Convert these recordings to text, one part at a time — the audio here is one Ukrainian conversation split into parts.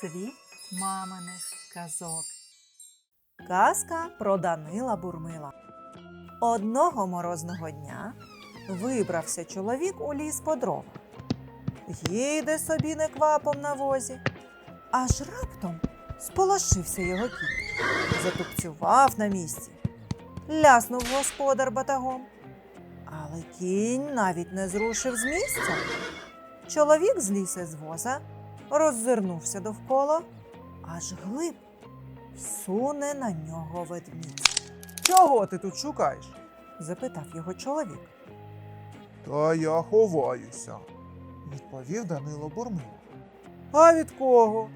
світ маминих казок. Казка про Данила Бурмила. Одного морозного дня вибрався чоловік у ліс по дрова. Їде собі неквапом на возі, аж раптом сполошився його кіт, затупцював на місці, ляснув господар батагом. Але кінь навіть не зрушив з місця. Чоловік зліз із воза, роззирнувся довкола, аж глиб суне на нього ведмідь. Чого ти тут шукаєш? запитав його чоловік. Та я ховаюся, відповів Данило Бурмило. А від кого?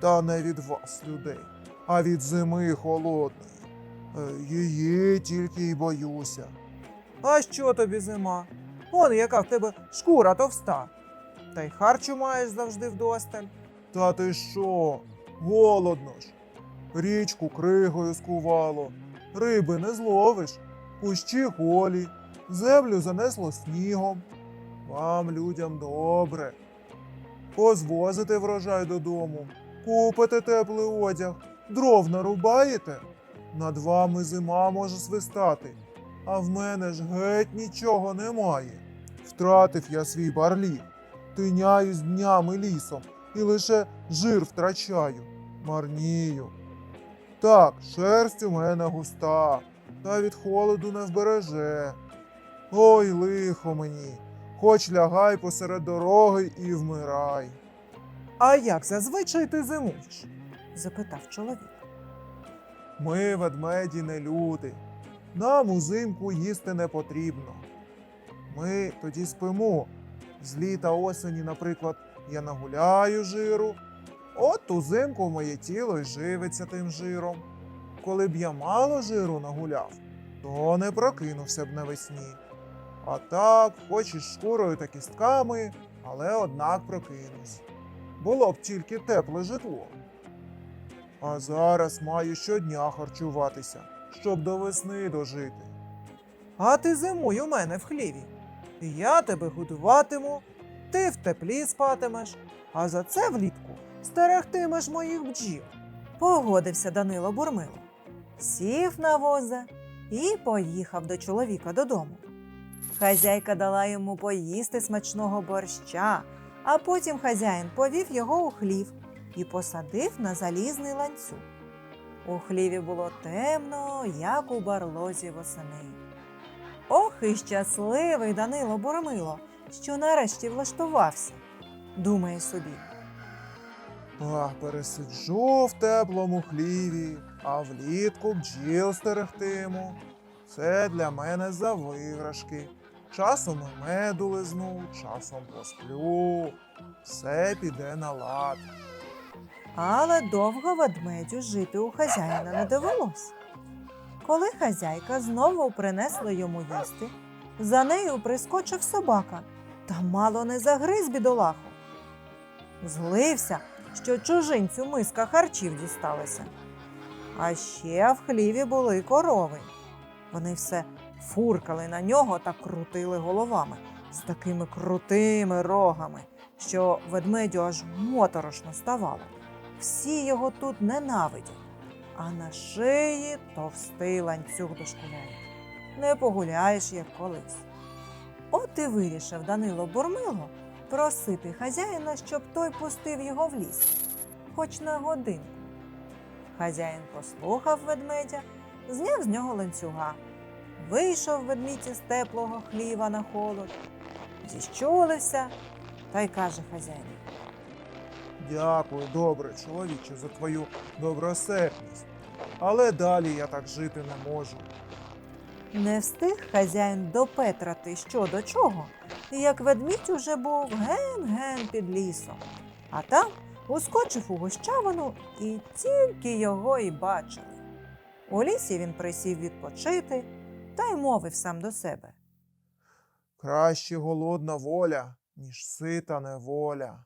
Та не від вас, людей, а від зими холодної. Е, Її тільки й боюся. А що тобі зима? Он яка в тебе шкура товста. Та й харчу маєш завжди вдосталь. Та ти що? Голодно ж. Річку кригою скувало, риби не зловиш, кущі голі, землю занесло снігом. Вам, людям, добре. Позвозите врожай додому, купите теплий одяг, дров нарубаєте. Над вами зима може свистати, а в мене ж геть нічого немає. Втратив я свій барліг, тиняюсь днями лісом і лише жир втрачаю, марнію. Так, шерсть у мене густа, та від холоду не вбереже. Ой, лихо мені, хоч лягай посеред дороги і вмирай. А як зазвичай ти зимуєш? запитав чоловік. Ми, ведмеді, не люди. Нам узимку їсти не потрібно. Ми тоді спимо. З літа осені, наприклад, я нагуляю жиру. От узимку моє тіло й живиться тим жиром. Коли б я мало жиру нагуляв, то не прокинувся б навесні. А так, хоч із шкурою та кістками, але однак прокинусь. Було б тільки тепле житло. А зараз маю щодня харчуватися, щоб до весни дожити. А ти зимуй у мене в хліві. Я тебе годуватиму, ти в теплі спатимеш, а за це влітку стерегтимеш моїх бджіл. Погодився Данило Бурмило, сів на воза і поїхав до чоловіка додому. Хазяйка дала йому поїсти смачного борща, а потім хазяїн повів його у хлів і посадив на залізний ланцюг. У хліві було темно, як у барлозі восени. І щасливий Данило Бурмило, що нарешті влаштувався, думає собі. Ах, пересиджу в теплому хліві, а влітку бджіл стерегтиму. Це для мене за виграшки. Часом і меду лизну, часом посплю. Все піде на лад. Але довго ведмедю жити у хазяїна не довелось. Коли хазяйка знову принесла йому їсти, за нею прискочив собака та мало не загриз бідолаху. Злився, що чужинцю миска харчів дісталася. А ще в хліві були корови. Вони все фуркали на нього та крутили головами з такими крутими рогами, що ведмедю аж моторошно ставало. Всі його тут ненавидять, а на шиї товстий ланцюг дошкуляє. Не погуляєш, як колись. От і вирішив Данило Бурмило просити хазяїна, щоб той пустив його в ліс, хоч на годинку. Хазяїн послухав ведмедя, зняв з нього ланцюга. Вийшов ведмідь із теплого хліва на холод, зіщулився та й каже хазяїн. Дякую, добре, чоловіче, за твою добросердність. Але далі я так жити не можу. Не встиг хазяїн допетрати що до чого, як ведмідь уже був ген-ген під лісом, а там ускочив у гущавину і тільки його й бачили. У лісі він присів відпочити та й мовив сам до себе. Краще голодна воля, ніж сита неволя.